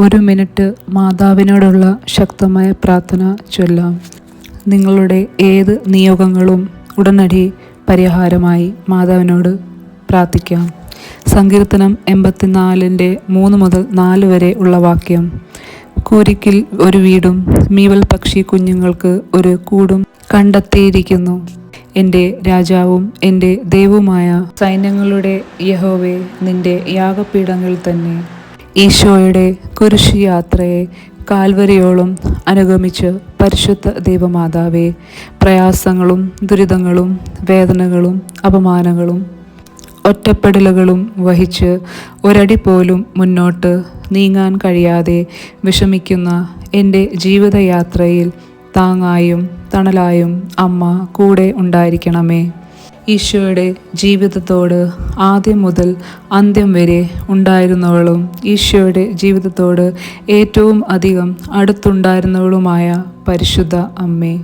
ഒരു മിനിറ്റ് മാതാവിനോടുള്ള ശക്തമായ പ്രാർത്ഥന ചൊല്ലാം. നിങ്ങളുടെ ഏത് നിയോഗങ്ങളും ഉടനടി പരിഹാരമായി മാതാവിനോട് പ്രാർത്ഥിക്കാം. സങ്കീർത്തനം എൺപത്തിനാലിന്റെ മൂന്ന് മുതൽ നാല് വരെ ഉള്ള വാക്യം. കൂരിക്കിൽ ഒരു വീടും മീവൽ പക്ഷി കുഞ്ഞുങ്ങൾക്ക് ഒരു കൂടും കണ്ടെത്തിയിരിക്കുന്നു. എന്റെ രാജാവും എന്റെ ദൈവവുമായ സൈന്യങ്ങളുടെ യഹോവേ നിന്റെ യാഗപീഠങ്ങളിൽ തന്നെ. ഈശോയുടെ കുരിശ് യാത്രയെ കാൽവരിയോളം അനുഗമിച്ച് പരിശുദ്ധ ദൈവമാതാവെ പ്രയാസങ്ങളും ദുരിതങ്ങളും വേദനകളും അപമാനങ്ങളും ഒറ്റപ്പെടലുകളും വഹിച്ച് ഒരടി പോലും മുന്നോട്ട് നീങ്ങാൻ കഴിയാതെ വിഷമിക്കുന്ന എന്റെ ജീവിതയാത്രയിൽ താങ്ങായും തണലായും അമ്മ കൂടെ ഉണ്ടായിരിക്കണമേ. ഈശോയുടെ ജീവിതത്തോട് ആദ്യം മുതൽ അന്ത്യം വരെ ഉണ്ടായിരുന്നവളും ഈശോയുടെ ജീവിതത്തോട് ഏറ്റവും അധികം അടുത്തുണ്ടായിരുന്നവളുമായ പരിശുദ്ധ അമ്മേ.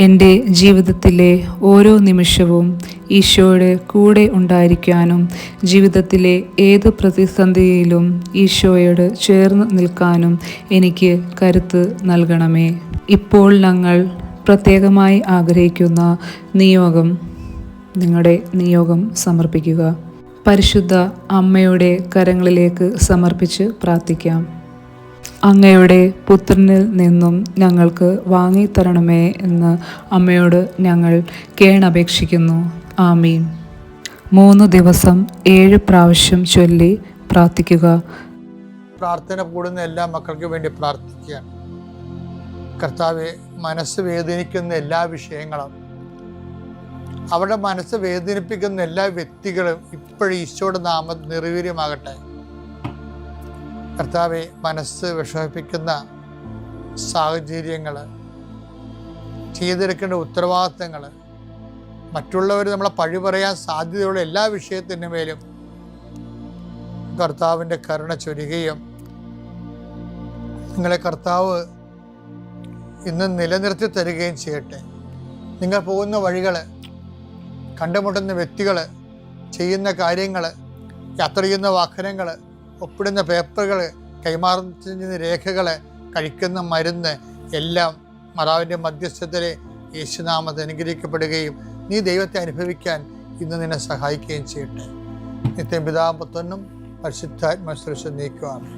എന്റെ ജീവിതത്തിലെ ഓരോ നിമിഷവും ഈശോയുടെ കൂടെ ഉണ്ടായിരിക്കാനും ജീവിതത്തിലെ ഏത് പ്രതിസന്ധിയിലും ഈശോയോട് ചേർന്ന് നിൽക്കാനും എനിക്ക് കരുത്ത് നൽകണമേ. ഇപ്പോൾ ഞങ്ങൾ പ്രത്യേകമായി ആഗ്രഹിക്കുന്ന നിയോഗം നിങ്ങളുടെ നിയോഗം സമർപ്പിക്കുക. പരിശുദ്ധ അമ്മയുടെ കരങ്ങളിലേക്ക് സമർപ്പിച്ച് പ്രാർത്ഥിക്കാം. അങ്ങയുടെ പുത്രനിൽ നിന്നും ഞങ്ങൾക്ക് വാങ്ങിത്തരണമേ എന്ന് അമ്മയോട് ഞങ്ങൾ കേണപേക്ഷിക്കുന്നു. ആമീൻ. മൂന്ന് ദിവസം ഏഴ് പ്രാവശ്യം ചൊല്ലി പ്രാർത്ഥിക്കുക. പ്രാർത്ഥന കൂടുന്ന എല്ലാ മക്കൾക്കും വേണ്ടി പ്രാർത്ഥിക്കുക. കർത്താവെ മനസ്സ് വേദനിക്കുന്ന എല്ലാ വിഷയങ്ങളും അവരുടെ മനസ്സ് വേദനിപ്പിക്കുന്ന എല്ലാ വ്യക്തികളും ഇപ്പോഴും ഈശോയുടെ നാമം നിർവീര്യമാകട്ടെ കർത്താവെ മനസ്സ് വിഷമിപ്പിക്കുന്ന സാഹചര്യങ്ങൾ ചെയ്തെടുക്കേണ്ട ഉത്തരവാദിത്തങ്ങൾ മറ്റുള്ളവർ നമ്മളെ പഴി പറയാൻ സാധ്യതയുള്ള എല്ലാ വിഷയത്തിന്റെ മേലും കർത്താവിന്റെ കരുണ ചൊരുകയും നിങ്ങളെ കർത്താവ് ഇന്ന് നിലനിർത്തി തരികയും ചെയ്യട്ടെ. നിങ്ങൾ പോകുന്ന വഴികൾ കണ്ടുമുട്ടുന്ന വ്യക്തികൾ ചെയ്യുന്ന കാര്യങ്ങൾ യാത്ര ചെയ്യുന്ന വാഹനങ്ങൾ ഒപ്പിടുന്ന പേപ്പറുകൾ കൈമാറുന്ന രേഖകൾ കഴിക്കുന്ന മരുന്ന് എല്ലാം മറാവിന്റെ മധ്യസ്ഥതയിൽ യേശുനാമത്തെ അനുഗ്രഹിക്കപ്പെടുകയും നീ ദൈവത്തെ അനുഭവിക്കാൻ ഇന്ന് നിന്നെ സഹായിക്കുകയും ചെയ്യട്ടെ. നിത്യം പിതാമ്പത്തൊന്നും പരിശുദ്ധാത്മ നീക്കുവാണ്